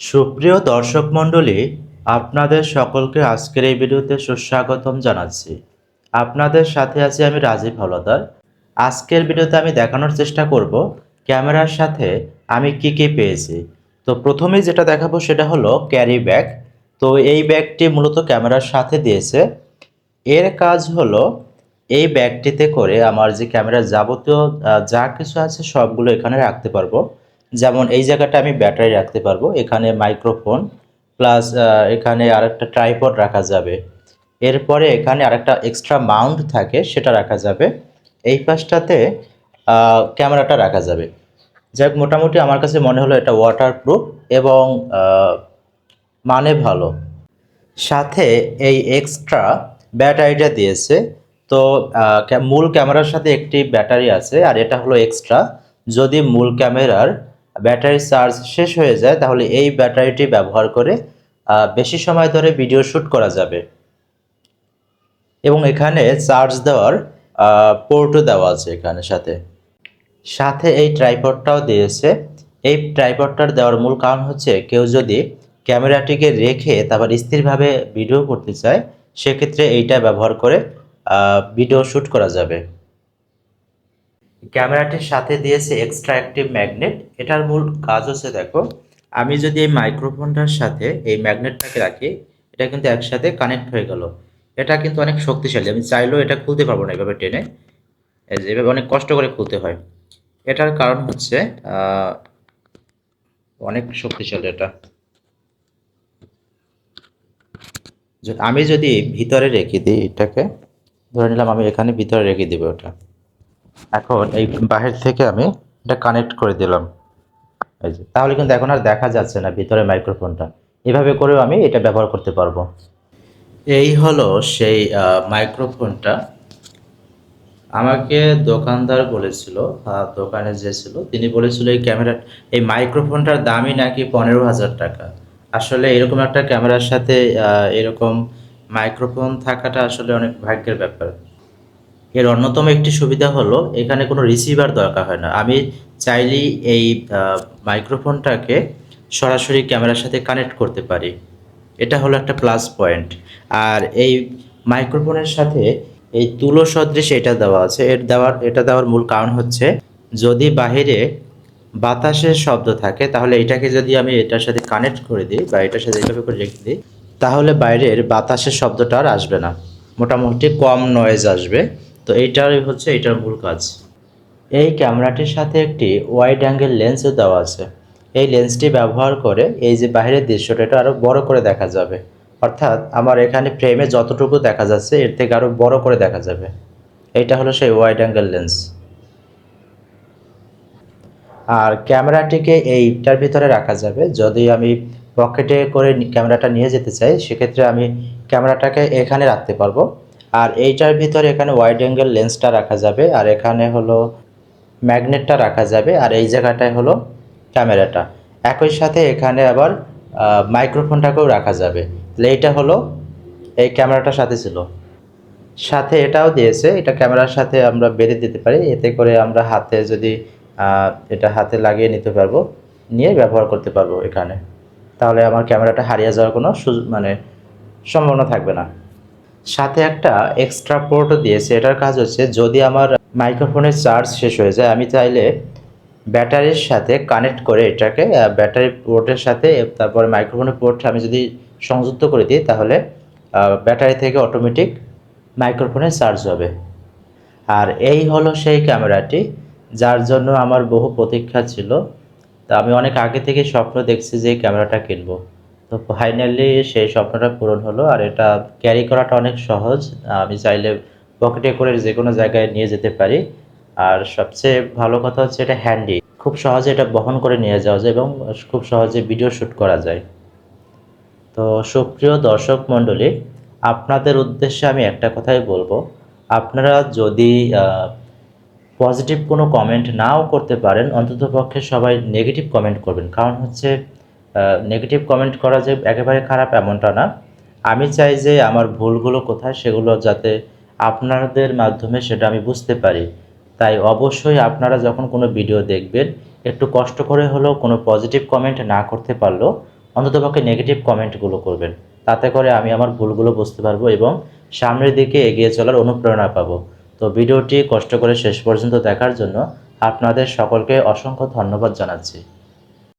সুপ্রিয় দর্শক মণ্ডলী, আপনাদের সকলকে আজকের এই ভিডিওতে সুস্বাগতম জানাচ্ছি। আপনাদের সাথে আছি আমি রাজীব হলদার। আজকের ভিডিওতে আমি দেখানোর চেষ্টা করব ক্যামেরার সাথে আমি কি কি পেয়েছি। তো প্রথমেই যেটা দেখাবো সেটা হলো ক্যারি ব্যাগ। তো এই ব্যাগটি মূলত ক্যামেরার সাথে দিয়েছে। এর কাজ হলো এই ব্যাগটিতে করে আমার যে ক্যামেরার যাবতীয় যা কিছু আছে সবগুলো এখানে রাখতে পারব। যেমন এই জায়গাটা আমি ব্যাটারি রাখতে পারব এখানে মাইক্রোফোন প্লাস এখানে আরেকটা ট্রাইপড রাখা যাবে। এরপরে এখানে আরেকটা এক্সট্রা মাউন্ট থাকে সেটা রাখা যাবে। এই পাশটাতে ক্যামেরাটা রাখা যাবে। যাই হোক, মোটামুটি আমার কাছে মনে হলো এটা ওয়াটারপ্রুফ এবং মানে ভালো। সাথে এই এক্সট্রা ব্যাটারিটা দিয়েছে। তো মূল ক্যামেরার সাথে একটি ব্যাটারি আছে আর এটা হলো এক্সট্রা। যদি মূল ক্যামেরার ব্যাটারি চার্জ শেষ হয়ে যায়, তাহলে এই ব্যাটারিটি ব্যবহার করে বেশি সময় ধরে ভিডিও শ্যুট করা যাবে। এবং এখানে চার্জ দেওয়ার পোর্টও দেওয়া আছে এখানে সাথে। সাথে এই ট্রাইপডটাও দিয়েছে। এই ট্রাইপডটার দেওয়ার মূল কারণ হচ্ছে, কেউ যদি ক্যামেরাটিকে রেখে তারপর স্থিরভাবে ভিডিও করতে চায়, সেক্ষেত্রে এইটা ব্যবহার করে ভিডিও শ্যুট করা যাবে। ক্যামেরাটির সাথে দিয়েছে এক্সট্রা অ্যাক্টিভ ম্যাগনেট এটার মূল কাজ হচ্ছে দেখো, আমি যদি এই মাইক্রোফোনটার সাথে এই ম্যাগনেটটাকে রাখি, এটা কিন্তু একসাথে কানেক্ট হয়ে গেল। এটা কিন্তু অনেক শক্তিশালী। আমি চাইলেও এটা খুলতে পারব না এভাবে টেনে। এভাবে অনেক কষ্ট করে খুলতে হয়। এটার কারণ হচ্ছে অনেক শক্তিশালী এটা। আমি যদি ভিতরে রেখে দিই এটাকে, ধরে নিলাম আমি এখানে ভিতরে রেখে দিব ওটা। এখন এই বাহির থেকে আমি এটা কানেক্ট করে দিলাম। এই যে তাহলে কিন্তু এখন আর দেখা যাচ্ছে না ভিতরে মাইক্রোফোনটা এভাবে করেও আমি এটা ব্যবহার করতে পারব। এই হলো সেই মাইক্রোফোনটা আমাকে দোকানদার বলেছিল আহ, দোকানে যে ছিল তিনি বলেছিল এই ক্যামেরা এই মাইক্রোফোনটার দামই নাকি পনেরো হাজার টাকা। আসলে এরকম একটা ক্যামেরার সাথে এরকম মাইক্রোফোন থাকাটা আসলে অনেক ভাগ্যের ব্যাপার। এর অন্যতম একটি সুবিধা হলো এখানে কোনো রিসিভার দরকার হয় না। আমি চাইলেই এই মাইক্রোফোনটাকে সরাসরি ক্যামেরার সাথে কানেক্ট করতে পারি। এটা হলো একটা প্লাস পয়েন্ট আর এই মাইক্রোফোনের সাথে এই তুলো সদৃশ এটা দেওয়া আছে। এর দেওয়ার, এটা দেওয়ার মূল কারণ হচ্ছে যদি বাহিরে বাতাসের শব্দ থাকে, তাহলে এটাকে যদি আমি এটার সাথে কানেক্ট করে দিই বা এটার সাথে এইভাবে করে রেখে দিই, তাহলে বাইরের বাতাসের শব্দটা আর আসবে না। মোটামুটি কম নয়েজ আসবে। তো এইটাই হচ্ছে এটার মূল কাজ। এই ক্যামেরাটির সাথে একটি ওয়াইড অ্যাঙ্গেল লেন্সও দেওয়া আছে। এই লেন্সটি ব্যবহার করে এই যে বাইরের দৃশ্যটা, এটা আরও বড় করে দেখা যাবে। অর্থাৎ আমার এখানে ফ্রেমে যতটুকু দেখা যাচ্ছে, এর থেকে আরও বড় করে দেখা যাবে। এইটা হলো সেই ওয়াইড অ্যাঙ্গেল লেন্স আর ক্যামেরাটিকে এইটার ভিতরে রাখা যাবে। যদি আমি পকেটে করে ক্যামেরাটা নিয়ে যেতে চাই, সেক্ষেত্রে আমি ক্যামেরাটাকে এখানে রাখতে পারব। আর এইটার ভিতরে এখানে ওয়াইড অ্যাঙ্গেল লেন্সটা রাখা যাবে, আর এখানে হলো ম্যাগনেটটা রাখা যাবে, আর এই জায়গাটায় হলো ক্যামেরাটা। একই সাথে এখানে আবার মাইক্রোফোনটাকেও রাখা যাবে। তাহলে এইটা হলো এই ক্যামেরাটার সাথে ছিল। সাথে এটাও দিয়েছে, এটা ক্যামেরার সাথে আমরা বেঁধে দিতে পারি, এতে করে আমরা হাতে যদি এটা হাতে লাগিয়ে নিতে পারব, নিয়ে ব্যবহার করতে পারব এখানে। তাহলে আমার ক্যামেরাটা হারিয়ে যাওয়ার কোনো মানে সম্ভাবনা থাকবে না। সাথে একটা এক্সট্রা পোর্টও দিয়েছে। এটার কাজ হচ্ছে, যদি আমার মাইক্রোফোনের চার্জ শেষ হয়ে যায়, আমি চাইলে ব্যাটারির সাথে কানেক্ট করে এটাকে ব্যাটারি পোর্টের সাথে, তারপরে মাইক্রোফোনের পোর্ট আমি যদি সংযুক্ত করে দিই, তাহলে ব্যাটারি থেকে অটোমেটিক মাইক্রোফোনে চার্জ হবে। আর এই হলো সেই ক্যামেরাটি যার জন্য আমার বহু প্রতীক্ষা ছিল। তা আমি অনেক আগে থেকে স্বপ্ন দেখছি যে এই ক্যামেরাটা কিনবো। তো ফাইনালি সেই স্বপ্নটা পূরণ হলো। আর এটা ক্যারি করাটা অনেক সহজ। আমি চাইলে পকেটে করে যে কোনো জায়গায় নিয়ে যেতে পারি। আর সবচেয়ে ভালো কথা হচ্ছে এটা হ্যান্ডি খুব সহজে এটা বহন করে নিয়ে যাওয়া যায় এবং খুব সহজে ভিডিও শ্যুট করা যায়। তো সুপ্রিয় দর্শক মণ্ডলী, আপনাদের উদ্দেশ্যে আমি একটা কথাই বলব। আপনারা যদি পজিটিভ কোনো কমেন্ট নাও করতে পারেন, অন্ততপক্ষে সবাই নেগেটিভ কমেন্ট করবেন। কারণ হচ্ছে নেগেটিভ কমেন্ট করা যে একেবারে খারাপ এমনটা না। আমি চাই যে আমার ভুলগুলো কোথায় সেগুলো যাতে আপনাদের মাধ্যমে সেটা আমি বুঝতে পারি। তাই অবশ্যই আপনারা যখন কোনো ভিডিও দেখবেন, একটু কষ্ট করে হলেও কোনো পজিটিভ কমেন্ট না করতে পারলেও অন্ততপক্ষে নেগেটিভ কমেন্টগুলো করবেন। তাতে করে আমি আমার ভুলগুলো বুঝতে পারব এবং সামনের দিকে এগিয়ে চলার অনুপ্রেরণা পাবো। তো ভিডিওটি কষ্ট করে শেষ পর্যন্ত দেখার জন্য আপনাদের সকলকে অসংখ্য ধন্যবাদ জানাচ্ছি।